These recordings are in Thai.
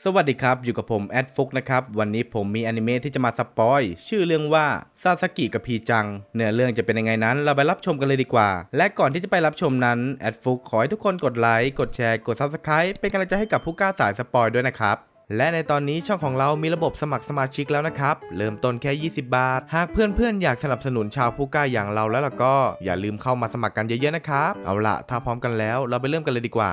สวัสดีครับ อยู่กับผมแอดฟุกนะครับ วันนี้ผมมีอนิเมะที่จะมาสปอย ชื่อเรื่องว่าซาสกิกับพีจัง เนื้อเรื่องจะเป็นยังไงนั้น เราไปรับชมกันเลยดีกว่า และก่อนที่จะไปรับชมนั้นแอดฟุกขอให้ทุกคนกดไลค์กดแชร์กด Subscribe เป็นกำลังใจให้กับผู้กล้าสายสปอยด้วยนะครับและในตอนนี้ช่องของเรามีระบบสมัครสมาชิกแล้วนะครับ เริ่มต้นแค่ 20 บาท หากเพื่อนๆ อยากสนับสนุนชาวผู้กล้าอย่างเราแล้วล่ะก็ อย่าลืมเข้ามาสมัครกันเยอะๆนะครับ เอาละถ้าพร้อมกันแล้วเราไปเริ่มกันเลยดีกว่า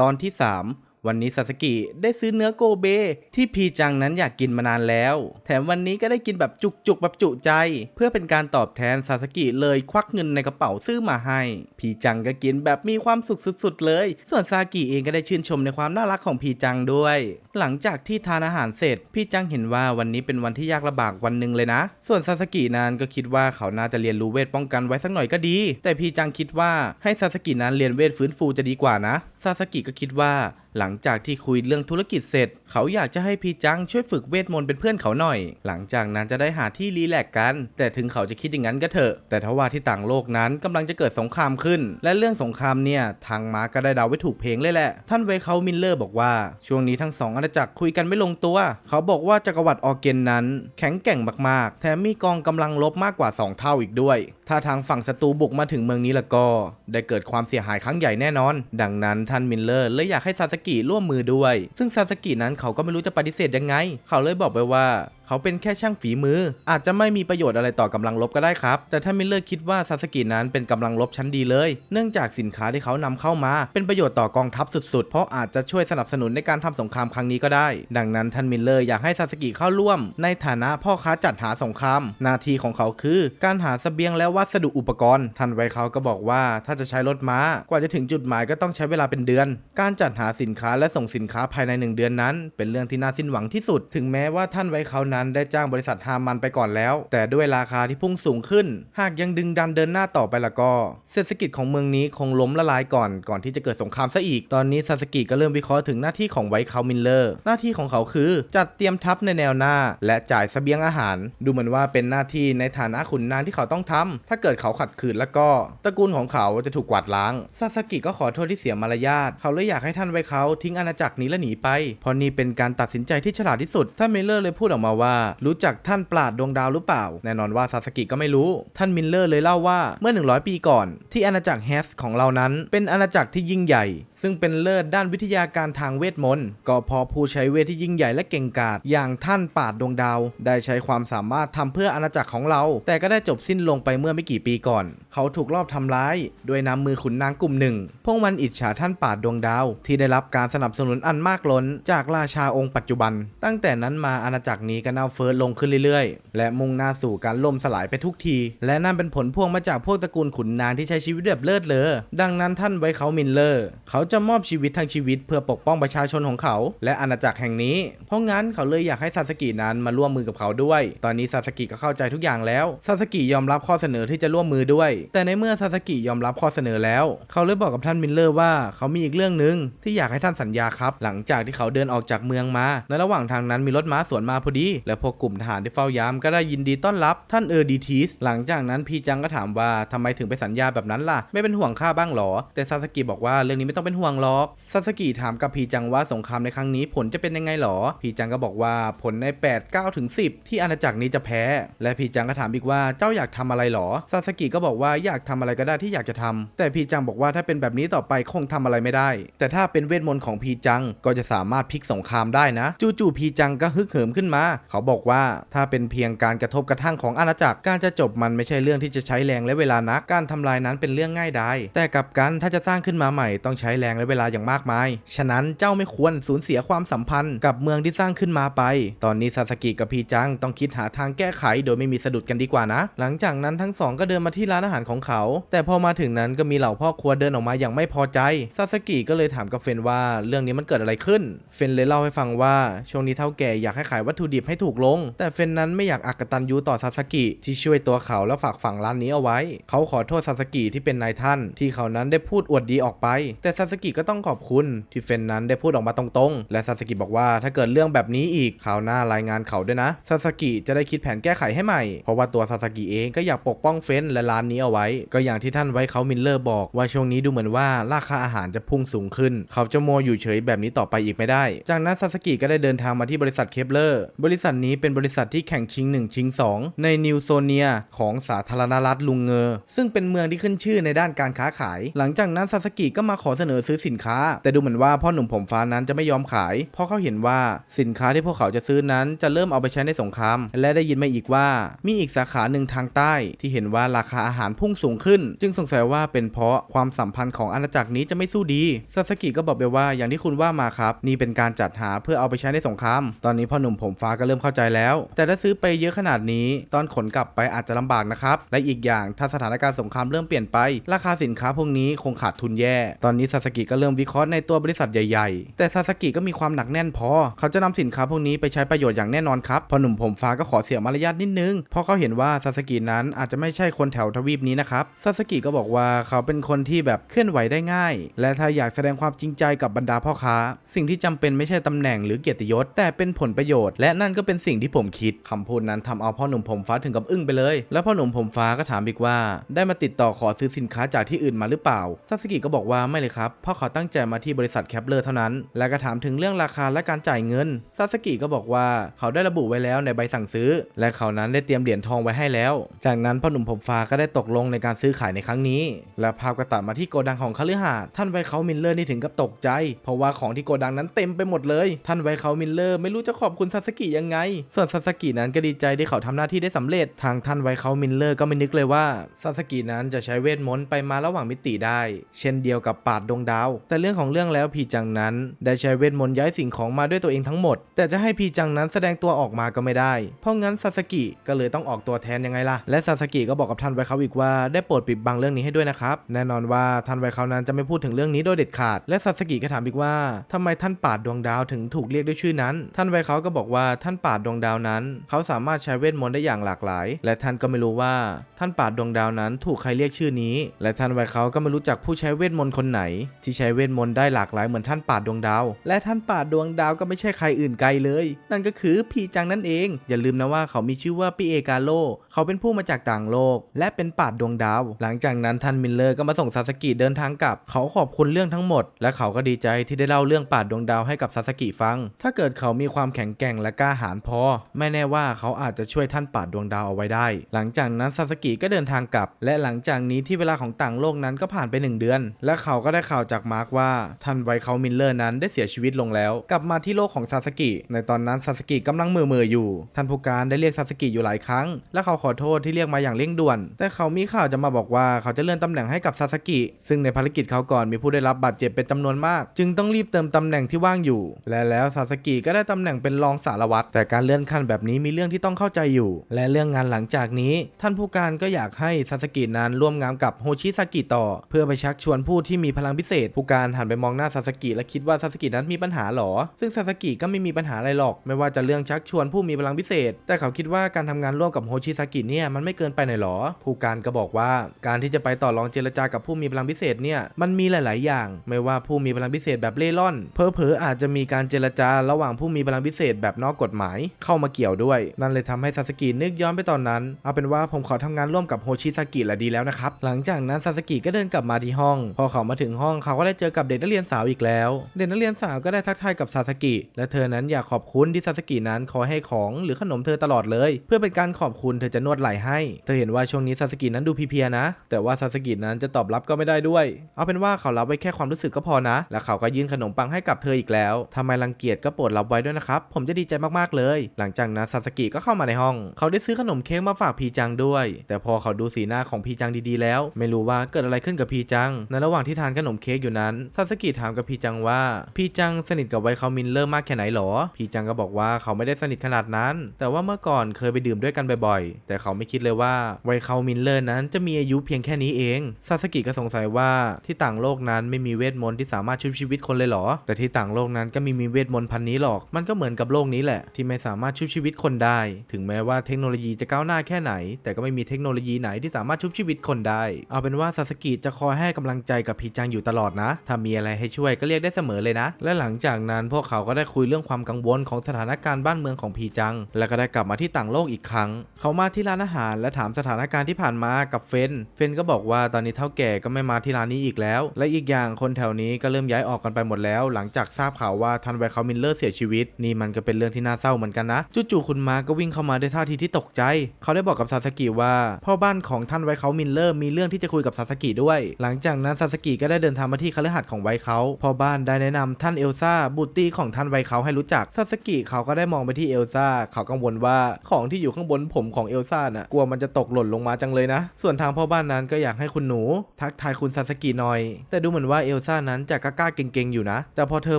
ตอนที่3 วันนี้ซาสกิได้ซื้อเนื้อโกเบ ที่พีจังนั้นอยากกินมานานแล้ว แถมวันนี้ก็ได้กินแบบจุกๆแบบจุใจ เพื่อเป็นการตอบแทนซาสกิเลยควักเงินในกระเป๋าซื้อมาให้ พีจังก็กินแบบมีความสุขสุดๆเลย ส่วนซากิเองก็ได้ชื่นชมในความน่ารักของพีจังด้วย หลังจากที่ทานอาหารเสร็จ พีจังเห็นว่าวันนี้เป็นวันที่ยากลำบากวันหนึ่งเลยนะ ส่วนซาสกินั้นก็คิดว่าเขาน่าจะเรียนรู้เวทป้องกันไว้สักหน่อยก็ดี แต่พีจังคิดว่าให้ซาสกินั้นเรียนเวทฟื้นฟูจะดีกว่านะ ซาสกิก็คิดว่า หลังจากที่คุยเรื่องธุรกิจเสร็จ เขาอยากจะให้พีจังช่วยฝึกเวทมนต์เป็นเพื่อนเขาหน่อย หลังจากนั้นจะได้หาที่รีแลกซ์กัน แต่ถึงเขาจะคิดอย่างนั้นก็เถอะ แต่ทว่าที่ต่างโลกนั้นกำลังจะเกิดสงครามขึ้น และเรื่องสงครามเนี่ยทางมาร์ก็ได้เดาไว้ถูกเพลงเลยแหละ ท่านเวเขามิลเลอร์บอกว่า ช่วงนี้ทั้งสองอาณาจักรคุยกันไม่ลงตัว เขาบอกว่าจักรวรรดิออเกนนั้น แข็งแกร่งมากๆ แถมมีกองกำลังลบมากกว่า 2 เท่าอีกด้วย ถ้าทางฝั่งศัตรูบุกมาถึงเมืองนี้แล้วก็ ได้เกิดความเสียหายครั้งใหญ่แน่นอน ดังนั้นท่านมิลเลอร์เลยอยากให้ซาสกิร่วมมือด้วย ซึ่งซาสกินั้นเขาก็ไม่รู้จะปฏิเสธยังไง เขาเลยบอกไปว่า เขาเป็นแค่ช่างฝีมือ อาจจะไม่มีประโยชน์อะไรต่อกำลังลบก็ได้ครับ แต่ท่านมิลเลอร์คิดว่าซาสกินั้นเป็นกำลังลบชั้นดีเลย เนื่องจากสินค้าที่เขานำเข้ามา เป็นประโยชน์ต่อกองทัพสุดๆ เพราะอาจจะช่วยสนับสนุนในการทำสงครามครั้งนี้ก็ได้ ดังนั้นท่านมิลเลอร์อยากให้ซาสกิเข้าร่วม ในฐานะพ่อค้าจัดหาสงครามหน้าที่ของเขาคือ การหาเสบียงและวัสดุอุปกรณ์ ท่านไวเขาก็บอกว่าถ้าจะใช้รถม้ากว่าจะถึงจุดหมายก็ต้องใช้เวลาเป็นเดือน การจัดหาสินค้าและส่งสินค้าภายในหนึ่งเดือนนั้น เป็นเรื่องที่น่าสิ้นหวังที่สุด ถึงแม้ว่าท่านไวเขานั้นได้จ้างบริษัทฮามันไปก่อนแล้ว แต่ด้วยราคาที่พุ่งสูงขึ้น หากยังดึงดันเดินหน้าต่อไปละก็ เศรษฐกิจของเมืองนี้คงล้มละลายก่อนก่อนที่จะเกิดสงครามซะอีก ตอนนี้ซาสกิก็เริ่มวิเคราะห์ถึงหน้าที่ของไวเขามิลเลอร์ หน้าที่ของเขาคือจัดเตรียมทัพในแนวหน้า และจ่ายเสบียงอาหาร ดูเหมือนว่าเป็นหน้าที่ในฐานะขุนนางที่เขาต้องทำถ้าเกิดเขาขัดขืนแล้วก็ตระกูลของเขาจะถูกกวาดล้างซาสกิก็ขอโทษที่เสียมารยาทเขาเลยอยากให้ท่านไวเขาทิ้งอาณาจักรนี้และหนีไปเพราะนี่เป็นการตัดสินใจที่ฉลาดที่สุดท่านมิลเลอร์เลยพูดออกมาว่ารู้จักท่านปราดดวงดาวหรือเปล่า แน่นอนว่าซาสกิก็ไม่รู้ ท่านมิลเลอร์เลยเล่าว่าเมื่อ 100 ปีก่อน ที่อาณาจักรแฮสของเรานั้น เป็นอาณาจักรที่ยิ่งใหญ่ ซึ่งเป็นเลิศด้านวิทยาการทางเวทมนต์ก็พอผู้ใช้เวทที่ยิ่งใหญ่และเก่งกาจอย่างท่านปราดดวงดาว ได้ใช้ความสามารถทำเพื่ออาณาจักรของเรา แต่ก็ได้จบสิ้นลงไปเมื่อไม่กี่ปีก่อน เขาถูกลอบทำร้ายด้วยน้ำมือขุนนางกลุ่มหนึ่งพวกมันอิจฉาท่านปราดดวงดาว ที่ได้รับการสนับสนุนอันมากล้น จากราชาองค์ปัจจุบัน ตั้งแต่นั้นมาอาณาจักรนี้ก็เน่าเฟ้อลงขึ้นเรื่อยๆ และมุ่งหน้าสู่การล่มสลายไปทุกที และนั่นเป็นผลพวงมาจากพวกตระกูลขุนนางที่ใช้ชีวิตแบบเลิศเลอดังนั้นท่านไว้เขามิลเลอร์ เขาจะมอบชีวิตทั้งชีวิตเพื่อปกป้องประชาชนของเขา และอาณาจักรแห่งนี้ เพราะงั้นเขาเลยอยากให้ซาสกินั้นมาร่วมมือกับเขาด้วย ตอนนี้ซาสกิก็เข้าใจทุกอย่างแล้วซาสกิยอมรับข้อเสนอที่จะร่วมมือด้วย แต่ในเมื่อซาสกิยอมรับข้อเสนอแล้ว เขาเลยบอกกับท่านมิลเลอร์ว่าเขามีอีกเรื่องหนึ่งที่อยากให้ท่านสัญญาครับ หลังจากที่เขาเดินออกจากเมืองมา ในระหว่างทางนั้นมีรถม้าสวนมาพอดีและพวกกลุ่มทหารที่เฝ้ายามก็ได้ยินดีต้อนรับท่านเออร์ดีทีสหลังจากนั้นพีจังก็ถามว่าทำไมถึงไปสัญญาแบบนั้นล่ะ ไม่เป็นห่วงข้าบ้างหรอ แต่ซาสกิบอกว่าเรื่องนี้ไม่ต้องเป็นห่วงหรอกซาสกิถามกับพีจังว่าสงครามในครั้งนี้ผลจะเป็นยังไงหรอ พีจังก็บอกว่าผลใน 8 9ถึง10 ที่อาณาจักรนี้จะแพ้ และพีจังก็ถามอีกว่าเจ้าอยากทำอะไรหรอซาสกิก็บอกว่าอยากทำอะไรก็ได้ที่อยากจะทำแต่พีจังบอกว่าถ้าเป็นแบบนี้ต่อไปคงทำอะไรไม่ได้ แต่ถ้าเป็นเวทมนต์ของพีจังก็จะสามารถพลิกสงครามได้นะ จู่ๆพีจังก็ฮึกเหิมขึ้นมาเขาบอกว่าถ้าเป็นเพียงการกระทบกระทั่งของอาณาจักรการจะจบมันไม่ใช่เรื่องที่จะใช้แรงและเวลานักการทำลายนั้นเป็นเรื่องง่ายดายแต่กับกันถ้าจะสร้างขึ้นมาใหม่ต้องใช้แรงและเวลาอย่างมากมาย ฉะนั้นเจ้าไม่ควรสูญเสียความสัมพันธ์กับเมืองที่สร้างขึ้นมาไป ตอนนี้ซาสกิกับพีจังต้องคิดหาทางแก้ไขโดยไม่มีสะดุดกันดีกว่านะ หลังจากนั้นทั้งสองก็เดินมาที่ร้านอาหารของเขา แต่พอมาถึงนั้นก็มีเหล่าพ่อครัวเดินออกมาอย่างไม่พอใจซาสกิก็เลยถามกับเฟนว่าเรื่องนี้มันเกิดอะไรขึ้น เฟนเลยเล่าให้ฟังว่าช่วงนี้เท่าแก่อยากให้ขายวัตถุดิบให้ถูกลง แต่เฟนนั้นไม่อยากอักตันยูต่อซาสกิที่ช่วยตัวเขาและฝากฝังร้านนี้เอาไว้ เขาขอโทษซาสกิที่เป็นนายท่าน ที่เขานั้นได้พูดอวดดีออกไป แต่ซาสกิก็ต้องขอบคุณที่เฟนนั้นได้พูดออกมาตรงๆ และซาสกิบอกว่าถ้าเกิดเรื่องแบบนี้อีกคราวหน้ารายงานเขาด้วยนะซาสกิจะได้คิดแผนแก้ไขให้ใหม่ เพราะว่าตัวซาสกิเองก็อยากปกป้องเฟนและร้านนี้เอาไว้ ก็อย่างที่ท่านไว้เขามิลเลอร์บอกว่าช่วงนี้ดูเหมือนว่าราคาอาหารจะพุ่งสูงขึ้น เขาจะมัวอยู่เฉยแบบนี้ต่อไปอีกไม่ได้ จากนั้นซาสกิก็ได้เดินทางมาที่บริษัทเคปเลอร์ บริษัทนี้เป็นบริษัทที่แข่งชิง 1 ชิง 2 ในนิวโซเนียของสาธารณรัฐลุงเงอ ซึ่งเป็นเมืองที่ขึ้นชื่อในด้านการค้าขาย หลังจากนั้นซาสกิก็มาขอเสนอซื้อสินค้า แต่ดูเหมือนว่าพ่อหนุ่มผมฟ้านั้นจะไม่ยอมขาย เพราะเขาเห็นว่าสินค้าที่พวกเขาจะซื้อนั้นจะเริ่มเอาไปใช้ในสงคราม และได้ยินมาอีกว่ามีอีกสาขาหนึ่งทางใต้ ที่เห็นว่าราคาอาหารพุ่งสูงขึ้น จึงสงสัยว่าเป็นเพราะความสัมพันธ์ของอาณาจักรนี้จะไม่สู้ดีซาสกิก็บอกไปว่าอย่างที่คุณว่ามาครับนี่เป็นการจัดหาเพื่อเอาไปใช้ในสงคราม ตอนนี้พ่อหนุ่มผมฟ้าก็เริ่มเข้าใจแล้ว แต่ถ้าซื้อไปเยอะขนาดนี้ ตอนขนกลับไปอาจจะลำบากนะครับ และอีกอย่างถ้าสถานการณ์สงครามเริ่มเปลี่ยนไป ราคาสินค้าพวกนี้คงขาดทุนแย่ ตอนนี้ซาสกิก็เริ่มวิเคราะห์ในตัวบริษัทใหญ่ๆ แต่ซาสกิก็มีความหนักแน่นพอ เขาจะนำสินค้าพวกนี้ไปใช้ประโยชน์อย่างแน่นอนครับพอหนุ่มผมฟ้าก็ขอเสียมารยาทนิดนึง เพราะเขาเห็นว่าซาสกินั้นอาจจะไม่ใช่คนแถวทวีปนี้นะครับซาสกิก็บอกว่าเขาเป็นคนที่แบบเคลื่อนไหวได้ง่าย และถ้าอยากแสดงความจริงใจกับบรรดาพ่อค้า สิ่งที่จำเป็นไม่ใช่ตำแหน่งหรือเกียรติยศแต่เป็นผลประโยชน์และนั่นก็เป็นสิ่งที่ผมคิดคำพูดนั้นทำเอาพ่อหนุ่มผมฟ้าถึงกับอึ้งไปเลย แล้วพ่อหนุ่มผมฟ้าก็ถามอีกว่า ได้มาติดต่อขอซื้อสินค้าจากที่อื่นมาหรือเปล่าซาสกิก็บอกว่าไม่เลยครับเพราะเขาตั้งใจมาที่บริษัทแคปเลอร์เท่านั้น และก็ถามถึงเรื่องราคาและการจ่ายเงินซาสกิก็บอกว่าเขาได้ระบุไว้แล้วในใบสั่งซื้อ และเขานั้นได้เตรียมเหรียญทองไว้ให้แล้ว จากนั้นพ่อหนุ่มผมฟ้าก็ได้ตกลงในการซื้อขายในครั้งนี้ และภาพก็ตัดมาที่โกดังของคฤหาสน์ท่านไวเขามิลเลอร์นี่ถึงกับตกใจ เพราะว่าของที่โกดังนั้นเต็มไปหมดเลย ท่านไวเขามิลเลอร์ไม่รู้จะขอบคุณซาสกิยังไงส่วนซาสกินั้นก็ดีใจที่เขาทำหน้าที่ได้สำเร็จทางท่านไวเขามิลเลอร์ก็ไม่นึกเลยว่าซาสกินั้นจะใช้เวทมนต์ไปมาระหว่างมิติได้ เช่นเดียวกับปาดดวงดาว แต่เรื่องของเรื่องแล้วพีจังนั้น ได้ใช้เวทมนต์ย้ายสิ่งของมาด้วยตัวเองทั้งหมด แต่จะให้พีจังนั้นแสดงตัวออกมาก็ไม่ได้ เพราะงั้นซาสกิก็เลยต้องออกตัวแทนยังไงล่ะ และซาสกิก็บอกกับท่านไวเขาอีกว่าได้โปรดปิดบังเรื่องนี้ให้ด้วยนะครับ แน่นอนว่าท่านไวเขานั้นจะไม่พูดถึงเรื่องนี้โดยเด็ดขาด และซาสกิก็ถามอีกว่าทำไมท่านปาดดวงดาวถึงถูกเรียกด้วยชื่อนั้น ท่านไวเขาก็บอกว่าท่านปาดดวงดาวนั้น เขาสามารถใช้เวทมนต์ได้อย่างหลากหลาย และท่านก็ไม่รู้ว่าท่านปาดดวงดาวนั้นถูกใครเรียกชื่อนี้ และท่านไวเขาก็ไม่รู้จักผู้ใช้เวทมนต์คนไหน ที่ใช้เวทมนต์ได้หลากหลายเหมือนท่านปาดดวงดาว และท่านปาดดวงดาวก็ไม่ใช่ใครอื่นไกลเลย นั่นก็คือพีจังนั่นเอง อย่าลืมนะว่าเขามีชื่อว่าปีเอกาโลเขาเป็นผู้มาจากต่างโลก และเป็นปาดดวงดาว หลังจากนั้นท่านมิลเลอร์ก็มาส่งซาสกิเดินทางกลับ เขาขอบคุณเรื่องทั้งหมด และเขาก็ดีใจที่ได้เล่าเรื่องปาดดวงดาวให้กับซาสกิฟัง ถ้าเกิดเขามีความแข็งแกร่งและกล้าหาญพอ ไม่แน่ว่าเขาอาจจะช่วยท่านปาดดวงดาวเอาไว้ได้ หลังจากนั้นซาสกิก็เดินทางกลับ และหลังจากนี้ที่เวลาของต่างโลกนั้นก็ผ่านไปหนึ่งเดือน และเขาก็ได้ข่าวจากมาร์กว่าท่านไวเขามิลเลอร์นั้นได้เสียชีวิตลงแล้ว กลับมาที่โลกของซาสกิในตอนนั้นซาสกิกำลังมือมืออยู่ ท่านผู้การได้เรียกซาสกิอยู่หลายครั้ง และเขาขอโทษที่เรียกมาอย่างเร่งด่วน แต่เขามีข่าวจะมาบอกว่าเขาจะเลื่อนตำแหน่งให้กับซาสกิซึ่งในภารกิจเขาก่อนมีผู้ได้รับบาดเจ็บเป็นจำนวนมาก จึงต้องรีบเติมตำแหน่งที่ว่างอยู่ และแล้วซาสกิก็ได้ตำแหน่งเป็นรองสารวัตรแต่การเลื่อนขั้นแบบนี้มีเรื่องที่ต้องเข้าใจอยู่ และเรื่องงานหลังจากนี้ ท่านผู้การก็อยากให้ซาสกินั้นร่วมงานกับโฮชิซากิต่อ เพื่อไปชักชวนผู้ที่มีพลังพิเศษ ผู้การหันไปมองหน้าซาสกิและคิดว่าซาสกินั้นมีปัญหาหรอ ซึ่งซาสกิก็ไม่มีปัญหาอะไรหรอก ไม่ว่าจะเรื่องชักชวนผู้มีพลังพิเศษ แต่เขาคิดว่าการทำงานร่วมกับโฮชิซากิเนี่ยมันไม่เกินไปหน่อยหรอ ผู้การก็บอกว่าการที่จะไปต่อรองเจรจากับผู้มีพลังพิเศษเนี่ยมันมีหลาย ๆ อย่าง ไม่ว่าผู้มีพลังพิเศษแบบเล่ร่อน เพอเพออาจจะมีการเจรจาระหว่างผู้มีพลังพิเศษแบบนอกกฎหมายเข้ามาเกี่ยวด้วย นั่นเลยทำให้ซาสกินึกย้อนไปตอนนั้น เอาเป็นว่าผมขอทำงานร่วมกับโฮชิซากิและดีแล้วนะครับ หลังจากนั้นซาสกิก็เดินกลับมาที่ห้อง พอเขามาถึงห้องเขาก็ได้เจอกับเด็กนักเรียนสาวอีกแล้ว เด็กนักเรียนสาวก็ได้ทักทายกับซาสกิ และเธอนั้นอยากขอบคุณที่ซาสกินั้นขอให้ของหรือขนมเธอตลอดเลย เพื่อเป็นการขอบคุณเธอจะนวดไหล่ให้ เธอเห็นว่าช่วงนี้ซาสกินั้นดูเพียๆนะ แต่ว่าซาสกินั้นจะตอบรับก็ไม่ได้ด้วย เอาเป็นว่าเขารับไว้แค่ความรู้สึกก็พอนะ และเขาก็ยื่นขนมปังให้กับเธออีกแล้วทำไมรังเกียจก็โปรดรับไว้ด้วยนะครับผมจะดีใจมากๆเลยหลังจากนั้นซาสกิก็เข้ามาในห้อง เขาได้ซื้อขนมเค้กมาฝากพีจังด้วย แต่พอเขาดูสีหน้าของพีจังดีๆแล้ว ไม่รู้ว่าเกิดอะไรขึ้นกับพีจัง ในระหว่างที่ทานขนมเค้กอยู่นั้นซาสกิถามกับพีจังว่าพีจังสนิทกับไวเขามินเลอร์มากแค่ไหนหรอพีจังก็บอกว่าเขาไม่ได้สนิทขนาดนั้น แต่ว่าเมื่อก่อนเคยไปดื่มด้วยกันบ่อยๆ แต่เขาไม่คิดเลยว่าไวเขามินเลอร์นั้นจะมีอายุเพียงแค่นี้เองซาสกิก็สงสัยว่าที่ต่างโลกนั้นไม่มีเวทมนต์ที่สามารถชุบชีวิตคนเลยหรอ แต่ที่ต่างโลกนั้นก็มีมีเวทมนต์พันนี้หรอก มันก็เหมือนกับโลกนี้แหละที่ไม่สามารถชุบชีวิตคนได้ ถึงแม้ว่าเทคโนโลยีจะก้าวหน้าแค่ไหน แต่ก็ไม่มีเทคโนโลยีไหนที่สามารถชุบชีวิตคนได้ เอาเป็นว่าซาสกิจะคอยให้กำลังใจกับพีจังอยู่ตลอดนะ ถ้ามีอะไรให้ช่วยก็เรียกได้เสมอเลยนะ และหลังจากนั้นพวกเขาก็ได้คุยเรื่องความกังวลของสถานการณ์บ้านเมืองของพีจัง และก็ได้กลับมาที่ต่างโลกอีกครั้ง เขามาที่ร้านอาหารและถามสถานการณ์ที่ผ่านมากับเฟน เฟนก็บอกว่าตอนนี้เท่าแก่ก็ไม่มาที่ร้านนี้อีกแล้ว และอีกอย่างคนแถวนี้ก็เริ่มย้ายออกกันไปหมดแล้ว หลังจากทราบข่าวว่าทันไวเขามิลเลอร์เสียชีวิต นี่มันก็เป็นเรื่องที่น่าเศร้าเหมือนกันนะจู่ๆคุณมาก็วิ่งเข้ามาด้วยท่าทีที่ตกใจ เขาได้บอกกับซาสกิว่า พ่อบ้านของท่านไวเขามิลเลอร์มีเรื่องที่จะคุยกับซาสกิด้วย หลังจากนั้นซาสกิก็ได้เดินทางมาที่คฤหาสน์ของไวเขาพ่อบ้านได้แนะนำท่านเอลซ่าบุตรีของท่านไวเขาให้รู้จักซาสกิเขาก็ได้มองไปที่เอลซ่าเขากังวลว่าของที่อยู่ข้างบนผมของเอลซ่าน่ะกลัวมันจะตกหล่นลงมาจังเลยนะ ส่วนทางพ่อบ้านนั้นก็อยากให้คุณหนู ทักทายคุณซาสกิหน่อย แต่ดูเหมือนว่าเอลซ่านั้นจะกล้าๆเก่งๆอยู่นะ แต่พอเธอ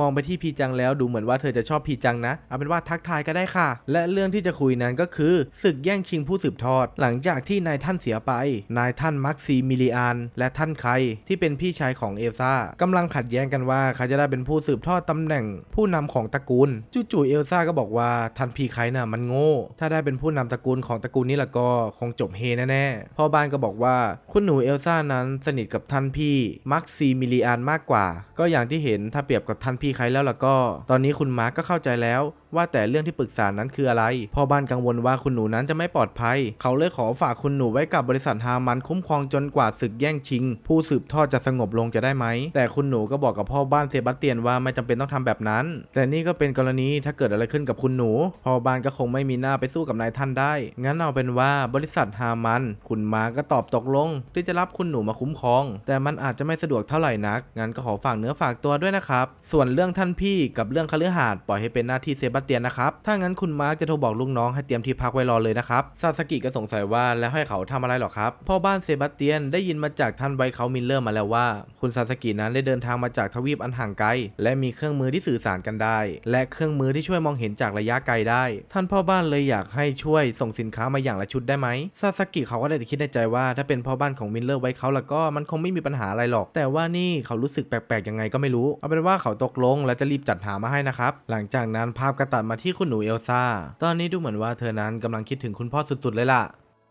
มองไปที่พีจังแล้วดูเหมือนว่าเธอจะชอบพีจังนะเอาเป็นว่าทักทายก็ได้ค่ะ และเรื่องที่จะคุยนั้นก็คือศึกแย่งชิงผู้สืบทอด หลังจากที่นายท่านเสียไป นายท่านมักซีมิลิอานและท่านไคที่เป็นพี่ชายของเอลซ่ากำลังขัดแย้งกันว่าใครจะได้เป็นผู้สืบทอดตำแหน่งผู้นำของตระกูลจู่ๆเอลซ่าก็บอกว่าท่านพี่ไคน่ะมันโง่ ถ้าได้เป็นผู้นำตระกูลของตระกูลนี้ละก็คงจบเฮแน่ๆพ่อบ้านก็บอกว่าคุณหนูเอลซ่านั้นสนิทกับท่านพี่มักซีมิลิอานมากกว่า ก็อย่างที่เห็นถ้าเปรียบกับท่านพี่ไคแล้วล่ะก็ ตอนนี้คุณมาร์กก็เข้าใจแล้ว ว่าแต่เรื่องที่ปรึกษานั้นคืออะไรพ่อบ้านกังวลว่าคุณหนูนั้นจะไม่ปลอดภัย เขาเลยขอฝากคุณหนูไว้กับบริษัทฮามันคุ้มครองจนกว่าศึกแย่งชิง ผู้สืบทอดจะสงบลงจะได้ไหม แต่คุณหนูก็บอกกับพ่อบ้านเซบาสเตียนว่าไม่จำเป็นต้องทำแบบนั้น แต่นี่ก็เป็นกรณีถ้าเกิดอะไรขึ้นกับคุณหนู พ่อบ้านก็คงไม่มีหน้าไปสู้กับนายท่านได้ งั้นเอาเป็นว่าบริษัทฮามัน คุณมาร์กก็ตอบตกลง ที่จะรับคุณหนูมาคุ้มครอง แต่มันอาจจะไม่สะดวกเท่าไหร่นักงั้นก็ขอฝากเนื้อฝากตัวด้วยนะครับส่วนเรื่องท่านพี่กับเรื่องคฤหาสน์ปล่อยให้เป็นหน้าที่เซบาสเตียนนะครับ ถ้างั้นคุณมาร์กจะโทรบอกลูกน้องให้เตรียมที่พักไว้รอเลยนะครับ ซาสกิก็สงสัยว่าแล้วให้เขาทำอะไรหรอครับ พ่อบ้านเซบาสเตียนได้ยินมาจากท่านไวเขามิลเลอร์มาแล้วว่า คุณซาสกินั้นได้เดินทางมาจากทวีปอันห่างไกล และมีเครื่องมือที่สื่อสารกันได้ และเครื่องมือที่ช่วยมองเห็นจากระยะไกลได้ ท่านพ่อบ้านเลยอยากให้ช่วยส่งสินค้ามาอย่างละชุดได้ไหมซาสกิเขาก็ได้แต่คิดในใจว่าถ้าเป็นพ่อบ้านของมิลเลอร์ไว้เขาแล้วก็มันคงไม่มีปัญหาอะไรหรอก แต่ว่านี่เขารู้สึกแปลกๆยังไงก็ไม่รู้ เอาเป็นว่าเขาตกลงและจะรีบจัดหามาให้นะครับ หลังจากนั้นภาพก็ตัดมาที่คุณหนูเอลซ่า ตอนนี้ดูเหมือนว่าเธอนั้นกำลังคิดถึงคุณพ่อสุดๆเลยล่ะ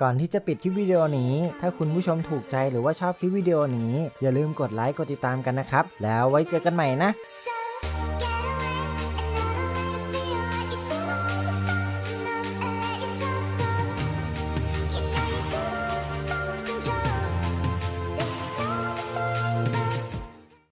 ก่อนที่จะปิดคลิปวิดีโอนี้ ถ้าคุณผู้ชมถูกใจหรือว่าชอบคลิปวิดีโอนี้ อย่าลืมกดไลค์กดติดตามกันนะครับ แล้วไว้เจอกันใหม่นะ